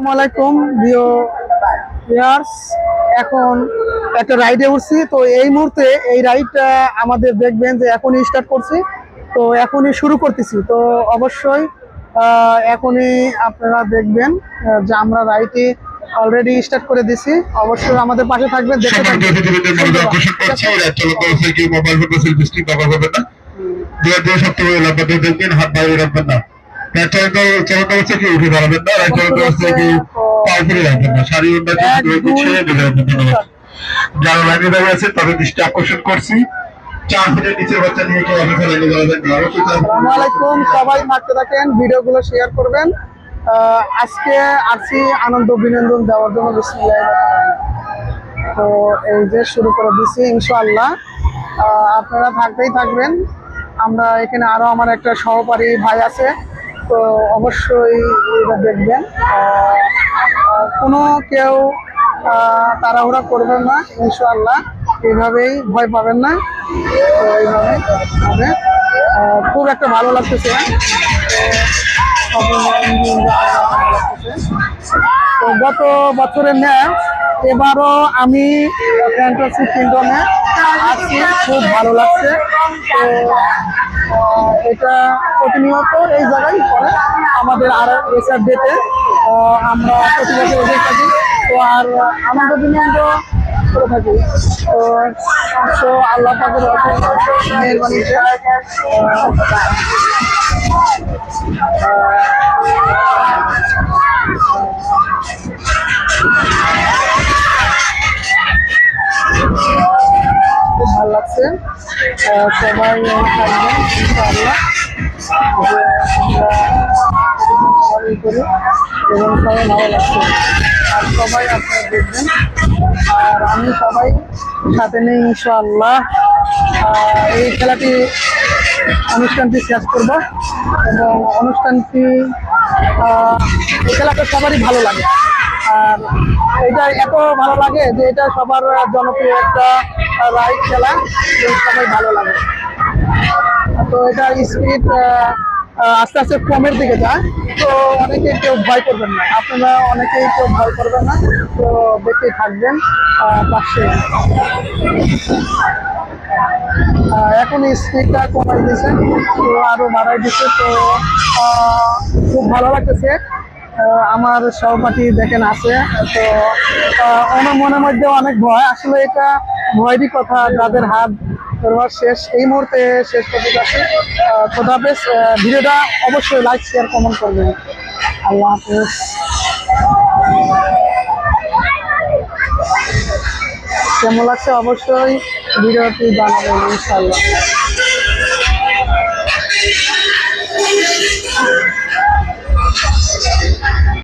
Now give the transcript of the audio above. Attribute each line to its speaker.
Speaker 1: আসসালামাইকুম প্রিয় এখন একটা রাইডে উঠছি। তো এই মুহূর্তে এই রাইডটা আমাদের দেখবেন যে এখনই স্টার্ট করছি। তো এখনই শুরু করতেছি। তো অবশ্যই এখনই আপনারা দেখবেন যে আমরা রাইডে অলরেডি স্টার্ট করে দিছি। অবশ্যই আমাদের পাশে থাকবেন দেখতে থাকবেন।
Speaker 2: মোবাইল ফোন সেলফি ব্যবহার করবেন না। দুই দুই সপ্তাহ লম্বা দেখবেন হাত বাইরে রাখবেন না। চলন্ত চলন্ত অবস্থায় কেউ উঠে দাঁড়াবেন না? আর চলন্ত অবস্থায় কেউ পা রাখবেন না শাড়ি অন্য ছেড়ে বেঁধে ধন্যবাদ। যারা লাইনে দাঁড়িয়ে আছে তাদের দৃষ্টি আকর্ষণ করছি। চার ফিটের নিচের বাচ্চা নিয়ে কেউ লাইনে দাঁড়াবেন
Speaker 1: সবাই থাকেন ভিডিওগুলো শেয়ার করবেন। আজকে আসছি আনন্দ বিনোদন দেওয়ার জন্য তো এই যে শুরু করে দিচ্ছি ইনশাআল্লাহ। আপনারা থাকতেই থাকবেন। আমরা এখানে আরও আমার একটা সহপারী ভাই আছে তো অবশ্যই এটা দেখবেন। কোনো কেউ তাড়াহুড়া করবেন না, ইনশাআল্লাহ। এইভাবেই ভয় পাবেন না। তো এইভাবে হবে। খুব একটা ভালো লাগতেছে। তো গত বছরের ন্যায় এবারও আমি ফ্যান্টাসি কিংডমে আসছি খুব ভালো লাগছে। তো এটা প্রতিনিয়ত এই জায়গায় পরে আমাদের আর এসআর ডেতে আমরা প্রতি এসে থাকি। তো, আর আনন্দ বিনন্দ করে থাকি। তো আল্লাহ আহ, সবাই থাকবেন ইনশাআল্লাহ। সবাই করি এবং সবাই ভালো লাগছে। আর সবাই আপনারা দেখবেন। আর আমি সবাই সাথে নেই ইনশাআল্লাহ। এই খেলাটি অনুষ্ঠানটি শেষ করব। এবং অনুষ্ঠানটি এই খেলাটা সবারই ভালো লাগে। আর এটা এত ভালো লাগে যে এটা সবার জনপ্রিয় একটা রাইড খেলা। সবাই ভালো লাগে। তো এটা স্পিড আস্তে আস্তে কমের দিকে যায়। তো অনেকে কেউ ভয় করবেন না। আপনারা অনেকেই কেউ ভয় করবেন না। তো দেখতেই থাকবেন পাশে। এখন স্পিডটা কমাই দিয়েছে। তো আরও বাড়াই দিচ্ছে তো খুব ভালো লাগতেছে। আমার সহপাঠী দেখেন আছে, তো আমার মনের মধ্যে অনেক ভয়। আসলে এটা ভয়েরই কথা যাদের হাত ধরবার শেষ। এই মুহূর্তে শেষ করতে যাচ্ছে হাফেজ ভিডিওটা অবশ্যই লাইক শেয়ার কমেন্ট করবেন। আল্লাহ হাফেজ। কেমন লাগছে? অবশ্যই ভিডিওটি জানাবেন ইনশাল্লাহ